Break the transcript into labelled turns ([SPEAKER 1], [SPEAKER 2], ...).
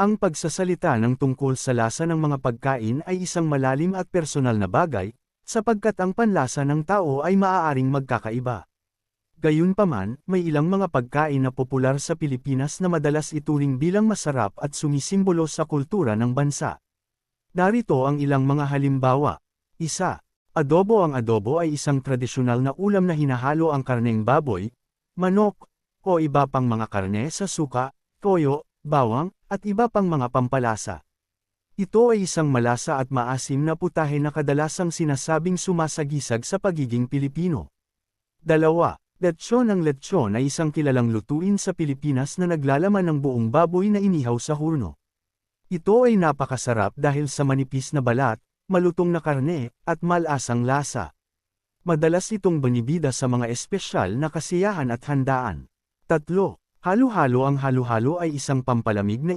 [SPEAKER 1] Ang pagsasalita ng tungkol sa lasa ng mga pagkain ay isang malalim at personal na bagay, sapagkat ang panlasa ng tao ay maaaring magkakaiba. Gayunpaman, may ilang mga pagkain na popular sa Pilipinas na madalas ituring bilang masarap at sumisimbolo sa kultura ng bansa. Narito ang ilang mga halimbawa. Isa, adobo Ang adobo ay isang tradisyonal na ulam na hinahalo ang karneng baboy, manok, o iba pang mga karne sa suka, toyo, bawang, at iba pang mga pampalasa. Ito ay isang malasa at maasim na putahe na kadalasang sinasabing sumasagisag sa pagiging Pilipino. Dalawa, lechon Ang lechon ay isang kilalang lutuin sa Pilipinas na naglalaman ng buong baboy na inihaw sa hurno. Ito ay napakasarap dahil sa manipis na balat, malutong na karne, at malasang lasa. Madalas itong banibida sa mga espesyal na kasiyahan at handaan. Tatlo, halo-halo Ang halo-halo ay isang pampalamig na